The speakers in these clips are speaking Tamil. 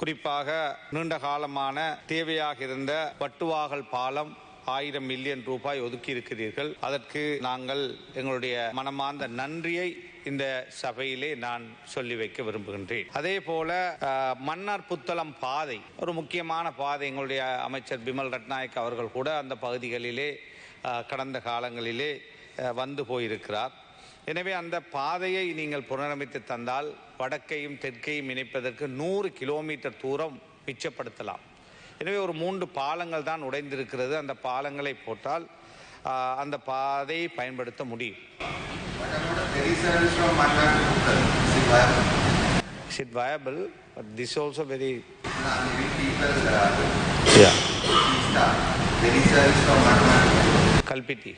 குறிப்பாக நீண்ட காலமான தேவையாக இருந்த வட்டுவாகல் பாலம் ஆயிரம் மில்லியன் ரூபாய் ஒதுக்கி இருக்கிறீர்கள். அதற்கு நாங்கள் எங்களுடைய மனமார்ந்த நன்றியை இந்த சபையிலே நான் சொல்லி வைக்க விரும்புகின்றேன். அதே போல மன்னார் புத்தளம் பாதை ஒரு முக்கியமான பாதை எங்களுடைய அமைச்சர் பிமல் ரட்நாயக் அவர்கள் கூட அந்த பகுதிகளிலே கடந்த காலங்களிலே வந்து போயிருக்கிறார். எனவே அந்த பாதையை நீங்கள் புனரமைத்து தந்தால் வடக்கையும் தெற்கையும் இணைப்பதற்கு நூறு கிலோமீட்டர் தூரம் மிச்சப்படுத்தலாம் எனவே ஒரு மூன்று பாலங்கள் தான் உடைந்திருக்கிறது அந்த பாலங்களை போட்டால் அந்த பாதையை பயன்படுத்த முடியும். Is it viable? But this also very uh, yeah. Kalpiti.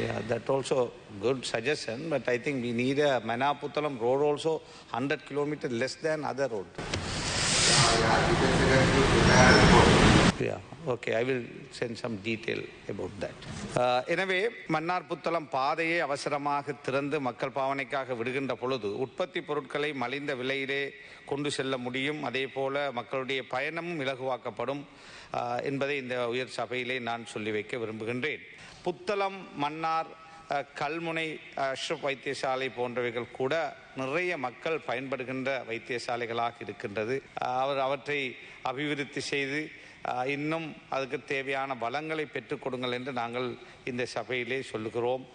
Yeah, that also good suggestion, but I think we need a Manaputalam road also 100 kilometer less than other road. Yeah, okay I will send some detail about that எனவே மன்னார் புத்தளம் பாதையை அவசரமாக திறந்து மக்கள் பாவனைக்காக விடுகின்ற பொழுது உற்பத்தி பொருட்களை மலிந்த விலையிலே கொண்டு செல்ல முடியும். அதே போல மக்களுடைய பயணமும் இலகுவாக்கப்படும் uh, என்பதை இந்த உயர் சபையிலே நான் சொல்லி வைக்க விரும்புகின்றேன். புத்தளம் மன்னார் uh, கல்முனை uh, அஷ்ரப் வைத்தியசாலை போன்றவைகள் கூட நிறைய மக்கள் பயன்படுகின்ற வைத்தியசாலைகளாக இருக்கின்றது. அவர் அவற்றை அபிவிருத்தி செய்து இன்னும் அதுக்கு தேவையான வளங்களை பெற்றுக் கொடுங்கள் என்று நாங்கள் இந்த சபையிலே சொல்லுகிறோம்.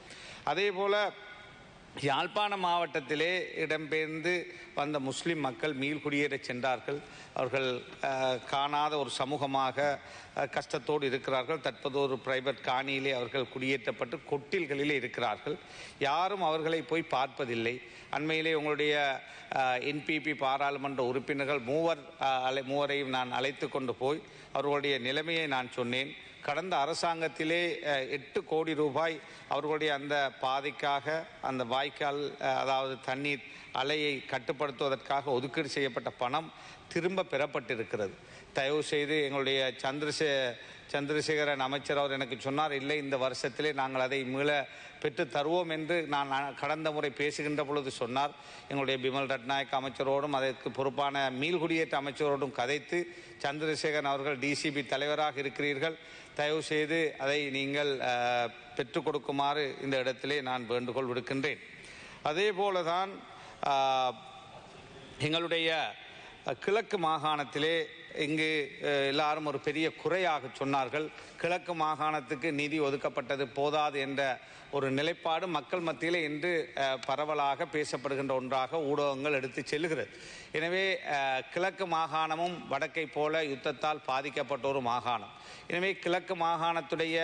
அதே போல யாழ்ப்பாண மாவட்டத்திலே இடம்பெயர்ந்து வந்த முஸ்லிம் மக்கள் மீள்குடியேறச் சென்றார்கள். அவர்கள் காணாத ஒரு சமூகமாக கஷ்டத்தோடு இருக்கிறார்கள். தற்போது ஒரு பிரைவேட் காணியிலே அவர்கள் குடியேற்றப்பட்டு கொட்டில்களிலே இருக்கிறார்கள். யாரும் அவர்களை போய் பார்ப்பதில்லை. அண்மையிலே உங்களுடைய என்பிபி பாராளுமன்ற உறுப்பினர்கள் மூவர் அலை மூவரையும் நான் அழைத்து கொண்டு போய் அவர்களுடைய நிலைமையை நான் சொன்னேன். கடந்த அரசாங்கத்திலே எட்டு கோடி ரூபாய் அவர்களுடைய அந்த பாதைக்காக அந்த வாய் வாய்க்கால் அதாவது தண்ணீர் அலையை கட்டுப்படுத்துவதற்காக ஒதுக்கீடு செய்யப்பட்ட பணம் திரும்ப பெறப்பட்டிருக்கிறது. தயவு செய்து எங்களுடைய சந்திரசே சந்திரசேகரன் அமைச்சர் அவர் எனக்கு சொன்னார் இல்லை இந்த வருஷத்திலே நாங்கள் அதை மீள பெற்று தருவோம் என்று நான் கடந்த முறை பேசுகின்ற பொழுது சொன்னார். எங்களுடைய பிமல் ரட்நாயக் அமைச்சரோடும் அதற்கு பொறுப்பான மீள்குடியேற்ற அமைச்சரோடும் கதைத்து சந்திரசேகரன் அவர்கள் டிசிபி தலைவராக இருக்கிறீர்கள். தயவு செய்து அதை நீங்கள் பெற்றுக் கொடுக்குமாறு இந்த இடத்திலே நான் வேண்டுகோள் விடுக்கின்றேன். அதே போல தான் எங்களுடைய கிழக்கு மாகாணத்திலே இங்கு எல்லாரும் ஒரு பெரிய குறையாக சொன்னார்கள். கிழக்கு மாகாணத்துக்கு நிதி ஒதுக்கப்பட்டது போதாது என்ற ஒரு நிலைப்பாடு மக்கள் மத்தியில் இன்று பரவலாக பேசப்படுகின்ற ஒன்றாக ஊடகங்கள் எடுத்து செல்கிறது எனவே கிழக்கு மாகாணமும் வடக்கை போல யுத்தத்தால் பாதிக்கப்பட்ட ஒரு மாகாணம். எனவே கிழக்கு மாகாணத்துடைய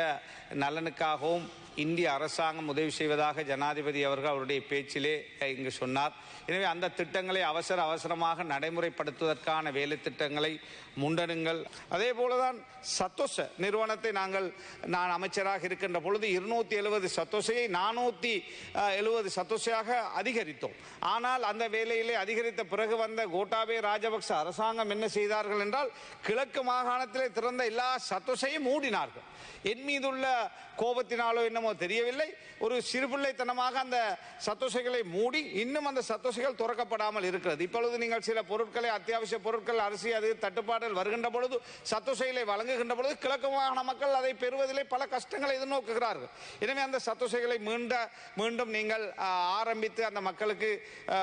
நலனுக்காகவும் இந்திய அரசாங்கம் உதவி செய்வதாக ஜனாதிபதி அவர்கள் அவருடைய பேச்சிலே இங்கு சொன்னார். எனவே அந்த திட்டங்களை அவசர அவசரமாக நடைமுறைப்படுத்துவதற்கான வேலை திட்டங்களை முண்டனுங்கள். அதே போலதான் சத்தோச நிறுவனத்தை நாங்கள் நான் அமைச்சராக இருக்கின்ற பொழுது இருநூத்தி எழுபது சத்தோசையை நானூத்தி எழுபது சத்தோசையாக அதிகரித்தோம். ஆனால் அந்த வேலையிலே அதிகரித்த பிறகு வந்த கோட்டாபே ராஜபக்ச அரசாங்கம் என்ன செய்தார்கள் என்றால் கிழக்கு மாகாணத்திலே திறந்த எல்லா சத்தோசையும் மூடினார்கள். என் மீதுள்ள கோபத்தினாலோ என்னமோ தெரியவில்லை. ஒரு சிறுபிள்ளைத்தனமாக அந்த சத்தோசைகளை மூடி இன்னும் அந்த சத்தோசைகள் துறக்கப்படாமல் இருக்கிறது. இப்பொழுது நீங்கள் சில பொருட்களை அத்தியாவசிய பொருட்கள் அரிசி அது தட்டுப்பாடுகள் வருகின்ற பொழுது சத்தோசைகளை வழங்குகின்ற பொழுது கிழக்கு மாகாண மக்கள் அதை பெறுவதிலே பல கஷ்டங்களை எதிர்நோக்குகிறார்கள். எனவே அந்த சத்தோசைகளை மீண்ட மீண்டும் நீங்கள் ஆரம்பித்து அந்த மக்களுக்கு ஆ,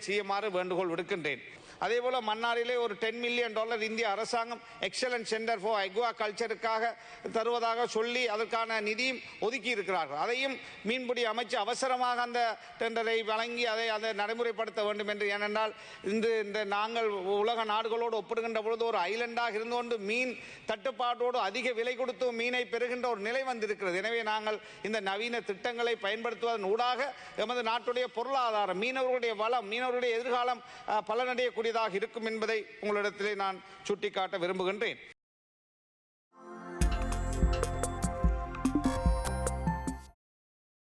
செய்யுமாறு வேண்டுகோள் விடுக்கின்றேன். அதே போல மன்னாரிலே ஒரு டென் மில்லியன் டாலர் இந்திய அரசாங்கம் எக்ஸலன்ட் சென்டர் ஃபார் அக்வா கல்ச்சருக்காக தருவதாக சொல்லி அதற்கான நிதியும் ஒதுக்கி இருக்கிறார்கள் அதையும் மீன்பிடி அமைச்சு அவசரமாக அந்த டெண்டரை வழங்கி அதை அதை நடைமுறைப்படுத்த வேண்டும் என்று ஏனென்றால் இன்று இந்த நாங்கள் உலக நாடுகளோடு ஒப்பிடுகின்ற பொழுது ஒரு ஐலண்டாக இருந்து கொண்டு மீன் தட்டுப்பாட்டோடு அதிக விலை கொடுத்து மீனை பெறுகின்ற ஒரு நிலை வந்திருக்கிறது. எனவே நாங்கள் இந்த நவீன திட்டங்களை பயன்படுத்துவதன் ஊடாக எமது நாட்டுடைய பொருளாதாரம் மீனவர்களுடைய வளம் மீனவர்களுடைய எதிர்காலம் பலனடையக்கூடிய பலனடையக்கூடியதாக இருக்கும் என்பதை உங்களிடத்திலே நான் சுட்டிக்காட்ட விரும்புகின்றேன்.